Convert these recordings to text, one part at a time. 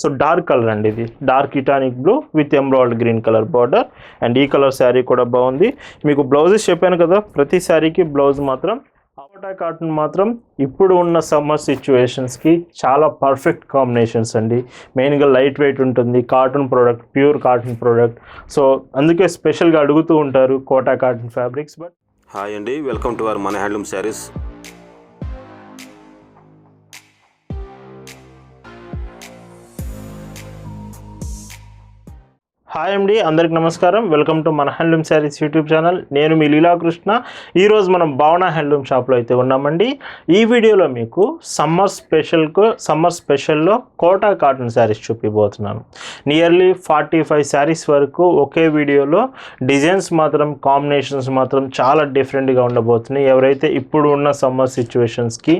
So dark colour అండి ఇది. Dark titanic blue with embroid green colour border and ఈ colour sari కూడా బాగుంది. మీకు బ్లౌజెస్ చెప్పాను కదా ప్రతి శారీకి బ్లౌజ్ మాత్రం అవటా కాటన్ మాత్రం ఇప్పుడు ఉన్న సమ్మర్ సిచ్యువేషన్స్కి చాలా పర్ఫెక్ట్ కాంబినేషన్స్ అండి. మెయిన్గా లైట్ వెయిట్ ఉంటుంది cotton product pure cotton product so అందుకే స్పెషల్గా అడుగుతూ ఉంటారు Kota cotton fabrics but hi అండి వెల్కమ్ టు అవర్ మన హ్యాండ్లూమ్ శారీస్ హాయ్ అండి అందరికి నమస్కారం. వెల్కమ్ టు మన హ్యాండ్లూమ్ శారీస్ యూట్యూబ్ ఛానల్ నేను మీ లీలాకృష్ణ. ఈరోజు మనం భావన హ్యాండ్లూమ్ షాప్లో అయితే ఉన్నామండి. ఈ వీడియోలో మీకు సమ్మర్ స్పెషల్కు సమ్మర్ స్పెషల్లో కోటా కాటన్ శారీస్ చూపిపోతున్నాను నియర్లీ ఫార్టీ ఫైవ్ శారీస్ వరకు ఒకే వీడియోలో డిజైన్స్ మాత్రం కాంబినేషన్స్ మాత్రం చాలా డిఫరెంట్గా ఉండబోతున్నాయి. ఎవరైతే ఇప్పుడు ఉన్న సమ్మర్ సిచ్యువేషన్స్కి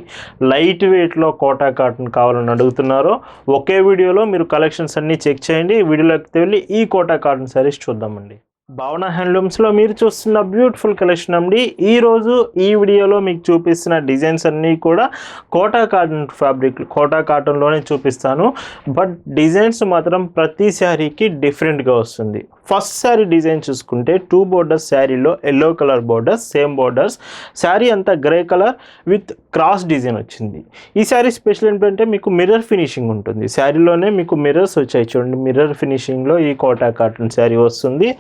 లైట్ వెయిట్లో కోటా కాటన్ కావాలని అడుగుతున్నారో ఒకే వీడియోలో మీరు కలెక్షన్స్ అన్నీ చెక్ చేయండి. వీడియోలోకి వెళ్ళి ఈ కోటా కాటన్ సరిచి చూద్దామండి. భావన హ్యాండ్లూమ్స్లో మీరు చూస్తున్న బ్యూటిఫుల్ కలెక్షన్ అండి. ఈరోజు ఈ వీడియోలో మీకు చూపిస్తున్న డిజైన్స్ అన్నీ కూడా కోటా కాటన్ ఫ్యాబ్రిక్ కోటా కాటన్లోనే చూపిస్తాను. బట్ డిజైన్స్ మాత్రం ప్రతి శారీకి డిఫరెంట్గా వస్తుంది. ఫస్ట్ శారీ డిజైన్ చూసుకుంటే టూ బోర్డర్స్ శారీలో yellow colour borders same borders. Sari అంతా grey colour with cross design వచ్చింది. ఈ శారీ స్పెషల్ ఏంటంటే మీకు మిర్రర్ ఫినిషింగ్ ఉంటుంది. శారీలోనే మీకు మిర్రర్స్ వచ్చాయి చూడండి. మిర్రర్ ఫినిషింగ్లో ఈ కోటా కాటన్ శారీ వస్తుంది.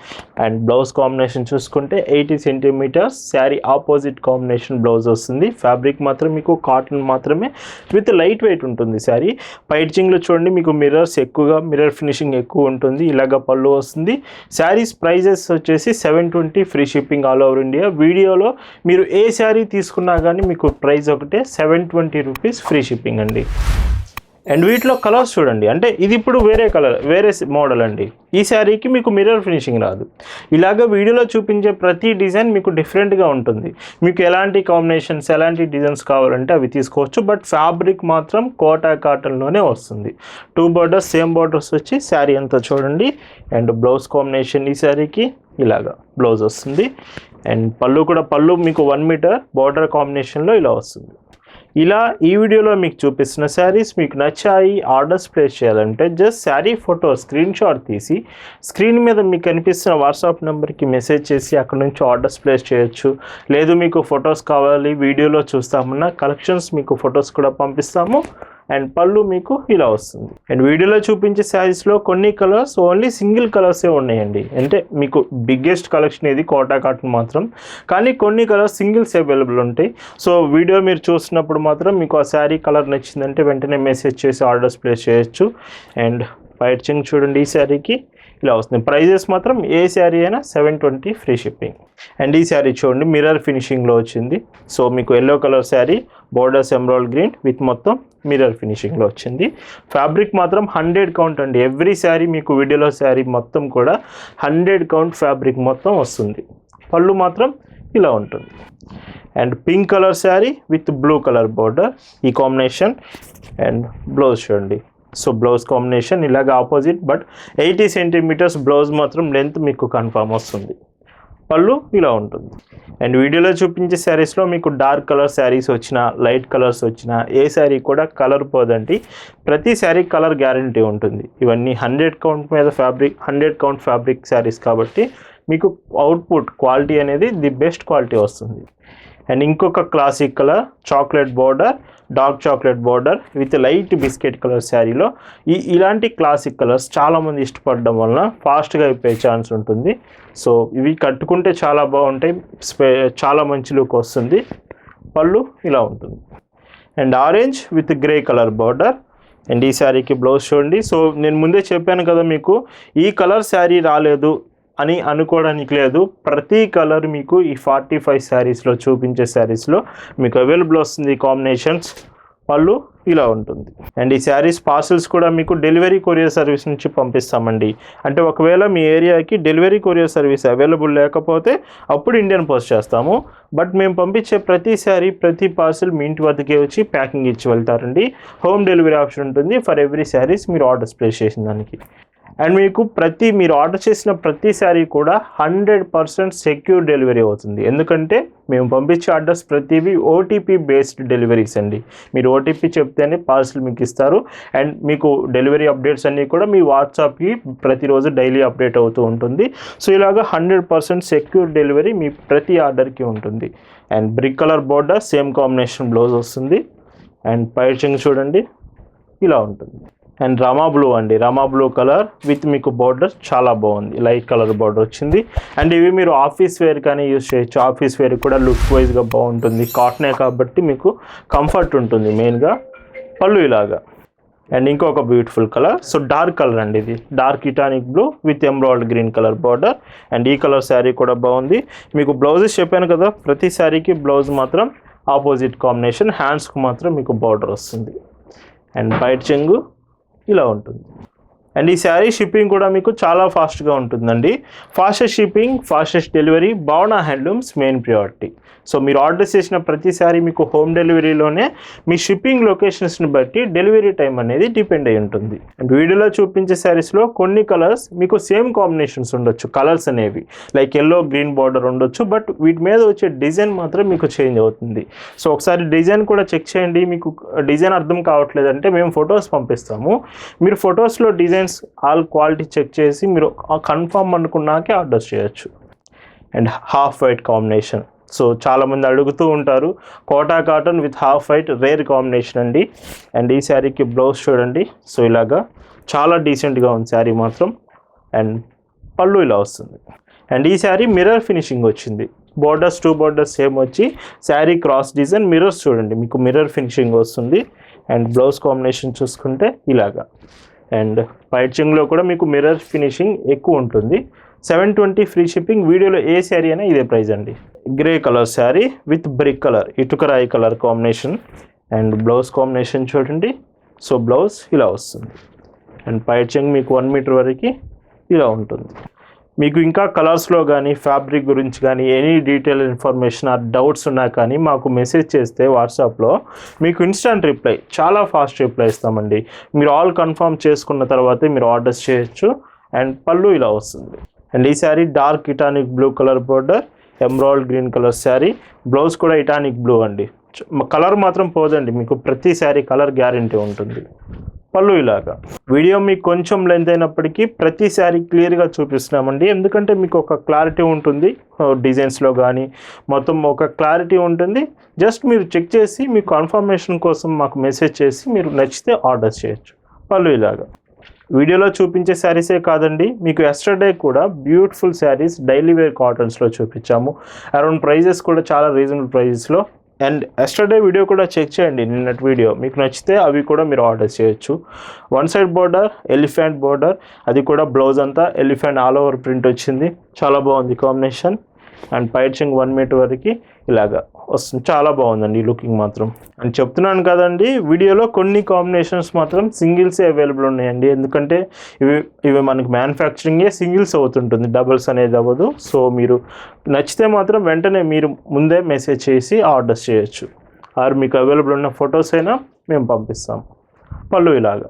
అండ్ బ్లౌజ్ కాంబినేషన్ చూసుకుంటే eighty centimetres sari opposite combination blouse వస్తుంది. ఫ్యాబ్రిక్ మాత్రం మీకు కాటన్ మాత్రమే విత్ లైట్ వెయిట్ ఉంటుంది శారీ పైచింగ్లో చూడండి మీకు మిర్రర్స్ ఎక్కువగా మిర్రర్ ఫినిషింగ్ ఎక్కువ ఉంటుంది. ఇలాగ పళ్ళు వస్తుంది. శారీస్ ప్రైజెస్ వచ్చేసి seven twenty free shipping all over India వీడియోలో మీరు ఏ శారీ తీసుకున్నా కానీ మీకు ప్రైస్ ఒకటే seven twenty rupees free shipping అండి. అండ్ వీటిలో కలర్స్ చూడండి. అంటే ఇది ఇప్పుడు వేరే కలర్ వేరే మోడల్ అండి. ఈ శారీకి మీకు మిర్రర్ ఫినిషింగ్ రాదు. ఇలాగ వీడియోలో చూపించే ప్రతి డిజైన్ మీకు డిఫరెంట్గా ఉంటుంది. మీకు ఎలాంటి కాంబినేషన్స్ ఎలాంటి డిజైన్స్ కావాలంటే అవి తీసుకోవచ్చు. బట్ ఫ్యాబ్రిక్ మాత్రం కోటా కాటన్లోనే వస్తుంది. టూ బార్డర్స్ సేమ్ బార్డర్స్ వచ్చి శారీ అంతా చూడండి. అండ్ బ్లౌజ్ కాంబినేషన్ ఈ శారీకి ఇలాగా బ్లౌజ్ వస్తుంది. అండ్ పళ్ళు కూడా పళ్ళు మీకు వన్ మీటర్ బార్డర్ కాంబినేషన్లో ఇలా వస్తుంది. ఇలా ఈ వీడియోలో మీకు చూపిస్తున్న శారీస్ మీకు నచ్చాయి ఆర్డర్స్ ప్లేస్ చేయాలంటే just sari photo screen shot తీసి స్క్రీన్ మీద మీకు కనిపిస్తున్న వాట్సాప్ నెంబర్కి మెసేజ్ చేసి అక్కడ నుంచి ఆర్డర్స్ ప్లేస్ చేయొచ్చు. లేదు మీకు ఫొటోస్ కావాలి వీడియోలో చూస్తామన్నా కలెక్షన్స్ మీకు ఫొటోస్ కూడా పంపిస్తాము. అండ్ పళ్ళు మీకు ఇలా వస్తుంది. అండ్ వీడియోలో చూపించే శారీస్లో కొన్ని కలర్స్ ఓన్లీ సింగిల్ కలర్సే ఉన్నాయండి. అంటే మీకు బిగ్గెస్ట్ కలెక్షన్ ఇది కోటా కాటన్ మాత్రం. కానీ కొన్ని కలర్స్ సింగిల్స్ అవైలబుల్ ఉంటాయి. సో వీడియో మీరు చూసినప్పుడు మాత్రం మీకు ఆ శారీ కలర్ నచ్చిందంటే వెంటనే మెసేజ్ చేసి ఆర్డర్స్ ప్లేస్ చేయొచ్చు. అండ్ వైట్ చింగ్ చూడండి ఈ శారీకి. ఇలా వస్తుంది. ప్రైజెస్ మాత్రం ఏ శారీ అయినా seven twenty free shipping. And ఈ శారీ చూడండి మిర్రర్ ఫినిషింగ్లో వచ్చింది. సో మీకు yellow colour sari borders emerald green with మొత్తం మిర్రర్ ఫినిషింగ్లో వచ్చింది. ఫ్యాబ్రిక్ మాత్రం హండ్రెడ్ కౌంట్ అండి. ఎవ్రీ శారీ మీకు వీడియోలో శారీ మొత్తం కూడా హండ్రెడ్ కౌంట్ ఫ్యాబ్రిక్ మొత్తం వస్తుంది. పళ్ళు మాత్రం ఇలా ఉంటుంది. And pink colour sari with blue colour border ఈ కాంబినేషన్ అండ్ బ్లౌజ్ చూడండి. సో బ్లౌజ్ కాంబినేషన్ ఇలాగ opposite but eighty centimetres blouse మాత్రం లెంత్ మీకు కన్ఫామ్ వస్తుంది. పళ్ళు ఇలా ఉంటుంది. అండ్ వీడియోలో చూపించే శారీస్లో మీకు డార్క్ కలర్ శారీస్ వచ్చినా లైట్ కలర్స్ వచ్చిన ఏ శారీ కూడా కలర్ పోదండి. ప్రతి శారీ కలర్ గ్యారంటీ ఉంటుంది. ఇవన్నీ హండ్రెడ్ కౌంట్ మీద fabric hundred count fabric saris కాబట్టి మీకు అవుట్పుట్ క్వాలిటీ అనేది ది బెస్ట్ క్వాలిటీ వస్తుంది. అండ్ ఇంకొక classic colour chocolate border dark chocolate border with light biscuit colour శారీలో ఈ ఇలాంటి క్లాసిక్ కలర్స్ చాలామంది ఇష్టపడడం వలన ఫాస్ట్గా అయిపోయే ఛాన్స్ ఉంటుంది. సో ఇవి కట్టుకుంటే చాలా బాగుంటాయి. స్పే చాలా మంచి లుక్ వస్తుంది. పళ్ళు ఇలా ఉంటుంది. And orange with grey colour border and ఈ శారీకి బ్లౌజ్ చూడండి. సో నేను ముందే చెప్పాను కదా మీకు ఈ కలర్ శారీ రాలేదు. అని అనుకోవడానికి లేదు. ప్రతి కలర్ మీకు ఈ ఫార్టీ ఫైవ్ శారీస్లో చూపించే శారీస్లో మీకు అవైలబుల్ వస్తుంది కాంబినేషన్స్. వాళ్ళు ఇలా ఉంటుంది. అండ్ ఈ శారీస్ పార్సల్స్ కూడా మీకు డెలివరీ కొరియర్ సర్వీస్ నుంచి పంపిస్తామండి. అంటే ఒకవేళ మీ ఏరియాకి డెలివరీ కొరియర్ సర్వీస్ అవైలబుల్ లేకపోతే అప్పుడు ఇండియన్ పోస్ట్ చేస్తాము. బట్ మేము పంపించే ప్రతి శారీ ప్రతి పార్సల్ మీ ఇంటి వద్దకే వచ్చి ప్యాకింగ్ ఇచ్చి వెళ్తారండి. హోమ్ డెలివరీ ఆప్షన్ ఉంటుంది. ఫర్ ఎవ్రీ శారీస్ మీరు ఆర్డర్స్ ప్లేస్ చేసిన దానికి. అండ్ మీకు ప్రతి మీరు ఆర్డర్ చేసిన ప్రతి శారీ కూడా హండ్రెడ్ పర్సెంట్ సెక్యూర్ డెలివరీ అవుతుంది. ఎందుకంటే మేము పంపించే ఆర్డర్స్ ప్రతివి ఓటీపీ బేస్డ్ డెలివరీస్ అండి. మీరు ఓటీపీ చెప్తేనే పార్సల్ మీకు ఇస్తారు. అండ్ మీకు డెలివరీ అప్డేట్స్ అన్నీ కూడా మీ వాట్సాప్కి ప్రతిరోజు డైలీ అప్డేట్ అవుతూ ఉంటుంది. సో ఇలాగా హండ్రెడ్ పర్సెంట్ సెక్యూర్ డెలివరీ మీ ప్రతి ఆర్డర్కి ఉంటుంది. And brick colour border same combination blouse వస్తుంది. అండ్ పైచింగ్ చూడండి ఇలా ఉంటుంది. అండ్ రమా బ్లూ అండి. రమా బ్లూ కలర్ విత్ మీకు బార్డర్ చాలా బాగుంది. లైట్ కలర్ బార్డర్ వచ్చింది. అండ్ ఇవి మీరు ఆఫీస్ వేర్ కానీ యూస్ చేయొచ్చు. ఆఫీస్ వేర్ కూడా లుక్ వైజ్గా బాగుంటుంది. కాటనే కాబట్టి మీకు కంఫర్ట్ ఉంటుంది మెయిన్గా పళ్ళు ఇలాగా. అండ్ ఇంకొక beautiful colour so dark colour అండి ఇది. Dark titanic blue with embroid green colour border and ఈ కలర్ శారీ కూడా బాగుంది. మీకు బ్లౌజెస్ చెప్పాను కదా ప్రతి శారీకి బ్లౌజ్ మాత్రం ఆపోజిట్ కాంబినేషన్ హ్యాండ్స్కు మాత్రం మీకు బార్డర్ వస్తుంది. అండ్ బయట చెంగు. ఇలా ఉంటుంది. అండ్ ఈ శారీ షిప్పింగ్ కూడా మీకు చాలా ఫాస్ట్గా ఉంటుందండి. Fastest shipping fastest delivery Bhavana handlooms main priority so మీరు ఆర్డర్ చేసిన ప్రతి శారీ మీకు హోమ్ డెలివరీలోనే మీ షిప్పింగ్ లొకేషన్స్ని బట్టి డెలివరీ టైం అనేది డిపెండ్ అయి ఉంటుంది. అండ్ వీడియోలో చూపించే శారీస్లో కొన్ని కలర్స్ మీకు సేమ్ కాంబినేషన్స్ ఉండొచ్చు. కలర్స్ అనేవి. లైక్ ఎల్లో గ్రీన్ బార్డర్ ఉండొచ్చు బట్ వీటి మీద వచ్చే డిజైన్ మాత్రం మీకు చేంజ్ అవుతుంది. సో ఒకసారి డిజైన్ కూడా చెక్ చేయండి. మీకు డిజైన్ అర్థం కావట్లేదంటే మేము ఫొటోస్ పంపిస్తాము. మీరు ఫొటోస్లో design designs all quality check చేసి మీరు కన్ఫర్మ్ అనుకున్నాకే ఆర్డర్ చేయొచ్చు. And half white combination so చాలామంది అడుగుతూ ఉంటారు Kota cotton with half white rare combination అండి. అండ్ ఈ శారీకి బ్లౌజ్ చూడండి. సో ఇలాగా చాలా డీసెంట్గా ఉంది శారీ మాత్రం. అండ్ పళ్ళు ఇలా వస్తుంది. అండ్ ఈ శారీ మిర్రర్ ఫినిషింగ్ వచ్చింది. బోర్డర్స్ టూ బోర్డర్స్ సేమ్ వచ్చి శారీ క్రాస్ డిజైన్ మిర్రర్స్ చూడండి. మీకు మిర్రర్ ఫినిషింగ్ వస్తుంది. అండ్ బ్లౌజ్ కాంబినేషన్ చూసుకుంటే ఇలాగా. అండ్ పైచింగ్లో కూడా మీకు మిర్రర్ ఫినిషింగ్ ఎక్కువ ఉంటుంది. సెవెన్ ట్వంటీ ఫ్రీ షిప్పింగ్ వీడియోలో ఏ శారీ అయినా ఇదే ప్రైస్ అండి. Grey colour sari with brick colour ఇటుకరాయి colour combination and blouse combination చూడండి. సో బ్లౌజ్ ఇలా వస్తుంది. అండ్ పైచింగ్ మీకు వన్ మీటర్ వరకు ఇలా ఉంటుంది. మీకు ఇంకా కలర్స్లో కానీ ఫ్యాబ్రిక్ గురించి కానీ any detail information or doubts ఉన్నా కానీ మాకు మెసేజ్ చేస్తే వాట్సాప్లో మీకు ఇన్స్టంట్ రిప్లై చాలా ఫాస్ట్ రిప్లై ఇస్తామండి. మీరు ఆల్ కన్ఫర్మ్ చేసుకున్న తర్వాతే మీరు ఆర్డర్స్ చేయొచ్చు. అండ్ పళ్ళు ఇలా వస్తుంది. అండ్ ఈ sari dark titanic blue colour border embroid green colour sari. Blouse కూడా ఇటానిక్ బ్లూ అండి. కలర్ మాత్రం పోదండి. మీకు ప్రతి శారీ కలర్ గ్యారంటీ ఉంటుంది. పళ్ళు ఇలాగా వీడియో మీకు కొంచెం లెంత్ అయినప్పటికీ ప్రతి క్లియర్గా చూపిస్తున్నామండి. ఎందుకంటే మీకు ఒక క్లారిటీ ఉంటుంది. డిజైన్స్లో కానీ మొత్తం ఒక క్లారిటీ ఉంటుంది. జస్ట్ మీరు చెక్ చేసి మీ కన్ఫర్మేషన్ కోసం మాకు మెసేజ్ చేసి మీరు నచ్చితే ఆర్డర్ చేయొచ్చు. పళ్ళు ఇలాగా వీడియోలో చూపించే శారీసే కాదండి. మీకు ఎస్టర్డే కూడా బ్యూటిఫుల్ శారీస్ డైలీ వేర్ కాటన్స్లో చూపించాము. అరౌండ్ ప్రైజెస్ కూడా చాలా రీజనబుల్ ప్రైజెస్లో అండ్ ఎస్టర్డే వీడియో కూడా చెక్ చేయండి నిన్నటి వీడియో మీకు నచ్చితే అవి కూడా మీరు ఆర్డర్ చేయొచ్చు. One side border elephant border అది కూడా బ్లౌజ్ అంతా ఎలిఫెంట్ ఆల్ ఓవర్ ప్రింట్ వచ్చింది. చాలా బాగుంది కాంబినేషన్ అండ్ పైచింగ్ వన్ మీటర్ వరకు ఇలాగా వస్తుంది. చాలా బాగుందండి ఈ లుకింగ్ మాత్రం. అని చెప్తున్నాను కదండి వీడియోలో కొన్ని కాంబినేషన్స్ మాత్రం సింగిల్సే అవైలబుల్ ఉన్నాయండి. ఎందుకంటే ఇవి ఇవి మనకి మ్యానుఫ్యాక్చరింగే సింగిల్స్ అవుతుంటుంది. డబుల్స్ అనేది అవ్వదు. సో మీరు నచ్చితే మాత్రం వెంటనే మీరు ముందే మెసేజ్ చేసి ఆర్డర్స్ చేయొచ్చు. ఆర్ మీకు అవైలబుల్ ఉన్న ఫొటోస్ అయినా మేము పంపిస్తాం. పళ్ళు ఇలాగా.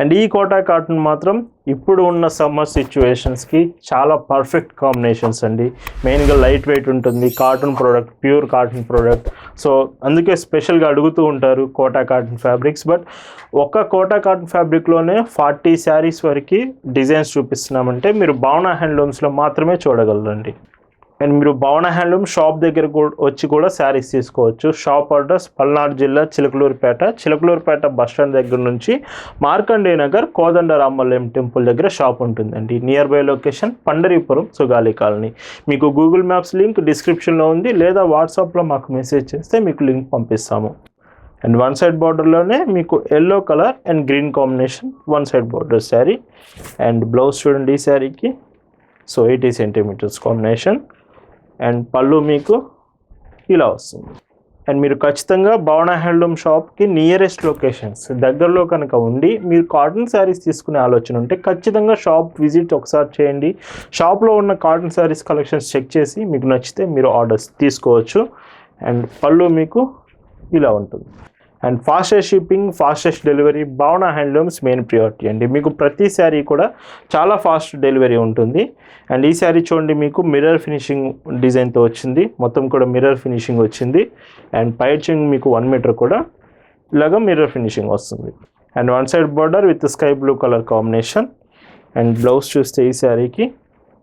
అండ్ ఈ కోటా కాటన్ మాత్రం ఇప్పుడు ఉన్న సమ్మర్ సిచ్యువేషన్స్కి చాలా పర్ఫెక్ట్ కాంబినేషన్స్ అండి. మెయిన్గా లైట్ వెయిట్ ఉంటుంది cotton product pure cotton product. So అందుకే స్పెషల్గా అడుగుతూ ఉంటారు కోటా కాటన్ ఫ్యాబ్రిక్స్. బట్ ఒక్క కోటా కాటన్ ఫ్యాబ్రిక్లోనే ఫార్టీ శారీస్ వరకు డిజైన్స్ చూపిస్తున్నామంటే మీరు భావన హ్యాండ్లూమ్స్లో మాత్రమే చూడగలరండి. అండ్ మీరు భవన హ్యాండ్లూమ్ షాప్ దగ్గర కూడా వచ్చి కూడా శారీస్ తీసుకోవచ్చు. షాప్ అడ్రస్ పల్నాడు జిల్లా చిలకలూరుపేట. చిలకలూరుపేట బస్ స్టాండ్ దగ్గర నుంచి మార్కండే నగర్ కోదండరామలయం టెంపుల్ దగ్గర షాప్ ఉంటుందండి. Nearby location Pandaripuram Sugali colony. మీకు గూగుల్ మ్యాప్స్ లింక్ డిస్క్రిప్షన్లో ఉంది లేదా వాట్సాప్లో మాకు మెసేజ్ చేస్తే మీకు లింక్ పంపిస్తాము. అండ్ వన్ సైడ్ బార్డర్లోనే మీకు yellow colour and green combination one side border sari and blouse చూడండి ఈ శారీకి so eighty centimetres combination and pallu మీకు ఇలా వస్తుంది. అండ్ మీరు ఖచ్చితంగా భవన హ్యాండ్లూమ్ షాప్కి నియరెస్ట్ లొకేషన్స్ దగ్గరలో కనుక ఉండి మీరు కాటన్ శారీస్ తీసుకునే ఆలోచన ఉంటే ఖచ్చితంగా షాప్ విజిట్ ఒకసారి చేయండి. షాప్లో ఉన్న కాటన్ శారీస్ కలెక్షన్స్ చెక్ చేసి మీకు నచ్చితే మీరు ఆర్డర్స్ తీసుకోవచ్చు. అండ్ పళ్ళు మీకు ఇలా ఉంటుంది. And fastest shipping fastest delivery Bhavana handlooms main priority అండి. మీకు ప్రతి శారీ కూడా చాలా ఫాస్ట్ డెలివరీ ఉంటుంది. అండ్ ఈ శారీ చూడండి మీకు మిర్రర్ ఫినిషింగ్ డిజైన్తో వచ్చింది. మొత్తం కూడా మిర్రర్ ఫినిషింగ్ వచ్చింది. అండ్ పైచింగ్ మీకు వన్ మీటర్ కూడా ఇలాగ మిర్రర్ ఫినిషింగ్ వస్తుంది. And one side border with sky blue colour combination. And blouse చూస్తే ఈ శారీకి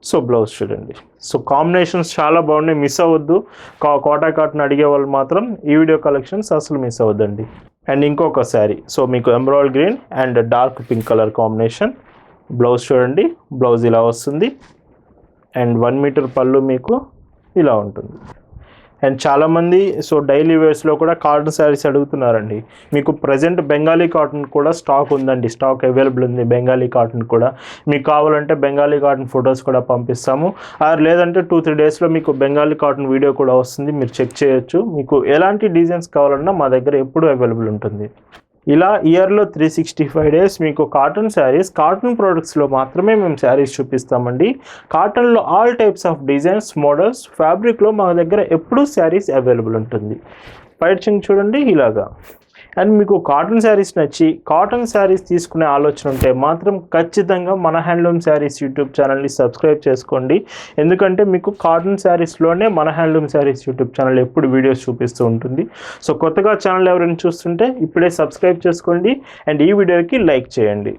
సో బ్లౌజ్ చూడండి సో కాంబినేషన్స్ చాలా బాగున్నాయి. మిస్ అవ్వద్దు. కా కోటా కాటన్ అడిగే వాళ్ళు మాత్రం ఈ వీడియో కలెక్షన్స్ అసలు మిస్ అవ్వద్దండి. అండ్ ఇంకొక శారీ. సో మీకు embroidered green and dark pink colour combination blouse చూడండి బ్లౌజ్ ఇలా వస్తుంది. అండ్ వన్ మీటర్ పళ్ళు మీకు ఇలా ఉంటుంది. అండ్ చాలామంది సో డైలీ వేర్స్లో కూడా కాటన్ శారీస్ అడుగుతున్నారండి. మీకు ప్రజెంట్ బెంగాలీ కాటన్ కూడా స్టాక్ ఉందండి. స్టాక్ అవైలబుల్ ఉంది బెంగాలీ కాటన్ కూడా. మీకు కావాలంటే బెంగాలీ కాటన్ ఫొటోస్ కూడా పంపిస్తాము. ఆర్ లేదంటే టూ త్రీ డేస్లో మీకు బెంగాలీ కాటన్ వీడియో కూడా వస్తుంది. మీరు చెక్ చేయొచ్చు. మీకు ఎలాంటి డిజైన్స్ కావాలన్నా మా దగ్గర ఎప్పుడూ అవైలబుల్ ఉంటుంది. ఇలా ఇయర్లో త్రీ సిక్స్టీ ఫైవ్ డేస్ మీకు కాటన్ శారీస్ కాటన్ ప్రోడక్ట్స్లో మాత్రమే మేము శారీస్ చూపిస్తామండి. కాటన్లో all types of designs models ఫ్యాబ్రిక్లో మా దగ్గర ఎప్పుడూ శారీస్ అవైలబుల్ ఉంటుంది. పైచింగ్ చూడండి ఇలాగా. అండ్ మీకు కాటన్ శారీస్ నచ్చి కాటన్ శారీస్ తీసుకునే ఆలోచన ఉంటే మాత్రం ఖచ్చితంగా మన హ్యాండ్లూమ్ శారీస్ యూట్యూబ్ ఛానల్ని సబ్స్క్రైబ్ చేసుకోండి. ఎందుకంటే మీకు కాటన్ శారీస్లోనే మన హ్యాండ్లూమ్ శారీస్ యూట్యూబ్ ఛానల్ ఎప్పుడు వీడియోస్ చూపిస్తూ ఉంటుంది. సో కొత్తగా ఛానల్ ఎవరైనా చూస్తుంటే ఇప్పుడే సబ్స్క్రైబ్ చేసుకోండి. అండ్ ఈ వీడియోకి లైక్ చేయండి.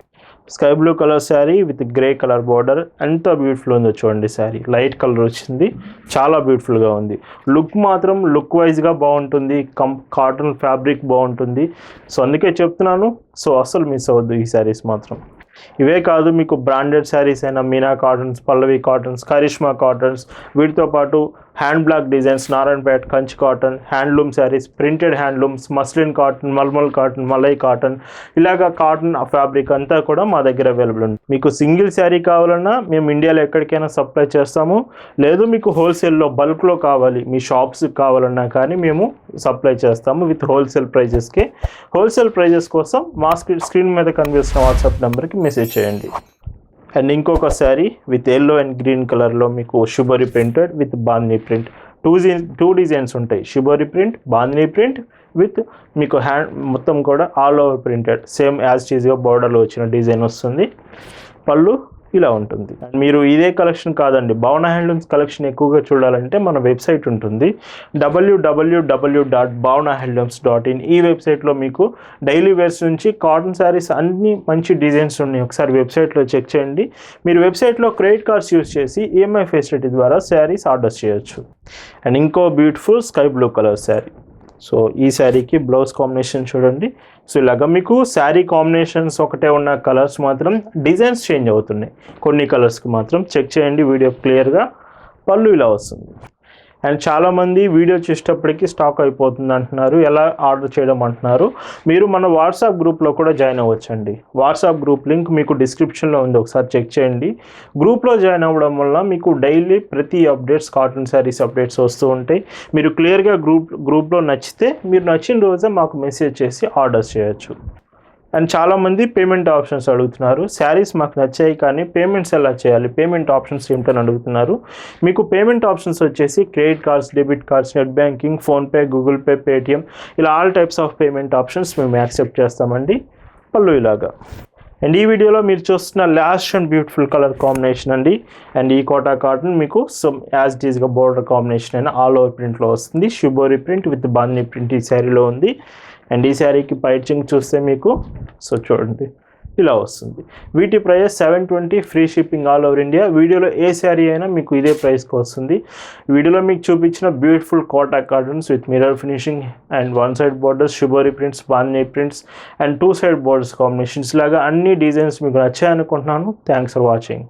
Sky blue colour sari with grey colour border. ఎంత బ్యూటిఫుల్ ఉందో చూడండి శారీ. లైట్ కలర్ వచ్చింది. చాలా బ్యూటిఫుల్గా ఉంది. లుక్ మాత్రం లుక్ వైజ్గా బాగుంటుంది. కం కాటన్ ఫ్యాబ్రిక్ బాగుంటుంది. సో అందుకే చెప్తున్నాను. సో అస్సలు మిస్ అవ్వద్దు ఈ శారీస్ మాత్రం. ఇవే కాదు మీకు బ్రాండెడ్ శారీస్ అయినా Meena cottons Pallavi cottons Karishma cottons వీటితో పాటు hand block designs Narayanpet Kanchi cotton handloom saris printed handlooms muslin cotton malmal cotton malai cotton ఇలాగ కాటన్ ఫ్యాబ్రిక్ అంతా కూడా మా దగ్గర అవైలబుల్ ఉంది. మీకు సింగిల్ శారీ కావాలన్నా మేము ఇండియాలో ఎక్కడికైనా సప్లై చేస్తాము. లేదు మీకు హోల్సేల్లో బల్క్లో కావాలి మీ షాప్స్ కావాలన్నా కానీ మేము సప్లై చేస్తాము విత్ హోల్సేల్ ప్రైజెస్కి. హోల్సేల్ ప్రైజెస్ కోసం మా స్క్రీన్ స్క్రీన్ మీద కనిపిస్తున్న వాట్సాప్ నెంబర్కి మెసేజ్ చేయండి. అండ్ ఇంకొక sari with yellow and green కలర్లో మీకు shibori printed with bandhani print two two designs ఉంటాయి. Shibori print bandhani print with మీకు హ్యాండ్ మొత్తం కూడా all over printed same as చీజ్గా బార్డర్లో వచ్చిన డిజైన్ వస్తుంది. పళ్ళు ఇలా ఉంటుంది. అండ్ మీరు ఇదే కలెక్షన్ కాదండి భవన హ్యాండ్లూమ్స్ కలెక్షన్ ఎక్కువగా చూడాలంటే మన వెబ్సైట్ ఉంటుంది. డబ్ల్యూడబ్ల్యూడబ్ల్యూ dot Bhavana handlooms dot in ఈ వెబ్సైట్లో మీకు డైలీ వేర్స్ నుంచి కాటన్ శారీస్ అన్ని మంచి డిజైన్స్ ఉన్నాయి. ఒకసారి వెబ్సైట్లో చెక్ చేయండి. మీరు వెబ్సైట్లో క్రెడిట్ కార్డ్స్ యూస్ చేసి ఈఎంఐ ఫెసిలిటీ ద్వారా శారీస్ ఆర్డర్ చేయొచ్చు. అండ్ ఇంకో beautiful sky blue colour sari. So ఈ శారీకి బ్లౌజ్ కాంబినేషన్ చూడండి. సో ఇలాగ మీకు శారీ కాంబినేషన్స్ ఒకటే ఉన్న కలర్స్ మాత్రం డిజైన్స్ చేంజ్ అవుతున్నాయి. కొన్ని కలర్స్కి మాత్రం చెక్ చేయండి వీడియో క్లియర్గా పళ్ళు ఇలా వస్తుంది. అండ్ చాలామంది వీడియో చూసేటప్పటికి స్టాక్ అయిపోతుంది అంటున్నారు. ఎలా ఆర్డర్ చేయడం అంటున్నారు. మీరు మన వాట్సాప్ గ్రూప్లో కూడా జాయిన్ అవ్వచ్చండి. వాట్సాప్ గ్రూప్ లింక్ మీకు డిస్క్రిప్షన్లో ఉంది. ఒకసారి చెక్ చేయండి. గ్రూప్లో జాయిన్ అవ్వడం వల్ల మీకు డైలీ ప్రతి అప్డేట్స్ కాటన్ శారీస్ అప్డేట్స్ వస్తూ ఉంటాయి. మీరు క్లియర్గా గ్రూప్ గ్రూప్లో నచ్చితే మీరు నచ్చిన రోజే మాకు మెసేజ్ చేసి ఆర్డర్ చేయొచ్చు. అండ్ చాలామంది పేమెంట్ ఆప్షన్స్ అడుగుతున్నారు. శారీస్ మాకు నచ్చాయి కానీ పేమెంట్స్ ఎలా చేయాలి? పేమెంట్ ఆప్షన్స్ ఏమిటని అడుగుతున్నారు. మీకు పేమెంట్ ఆప్షన్స్ వచ్చేసి credit cards debit cards net banking PhonePe Google Pay Paytm ఇలా all types of payment options మేము యాక్సెప్ట్ చేస్తామండి. పళ్ళు ఇలాగా. అండ్ ఈ వీడియోలో మీరు చూస్తున్న last and beautiful colour combination అండి. అండ్ ఈ కోటా కాటన్ మీకు సమ్ యాజ్ డీజ్గా బోర్డర్ కాంబినేషన్ అయినా ఆల్ ఓవర్ ప్రింట్లో వస్తుంది. Shibori print with bandhani print ఈ శారీలో ఉంది. అండ్ ఈ శారీకి పైచింగ్ చూస్తే మీకు సో చూడండి ఇలా వస్తుంది. వీటి price seven twenty free shipping all over India. వీడియోలో ఏ శారీ అయినా మీకు ఇదే ప్రైస్కి వస్తుంది. వీడియోలో మీకు చూపించిన beautiful Kota cottons with mirror finishing and one side borders shibori prints bandhani prints and two side borders combinations లాగా అన్ని డిజైన్స్ మీకు నచ్చాయనుకుంటున్నాను. Thanks for watching.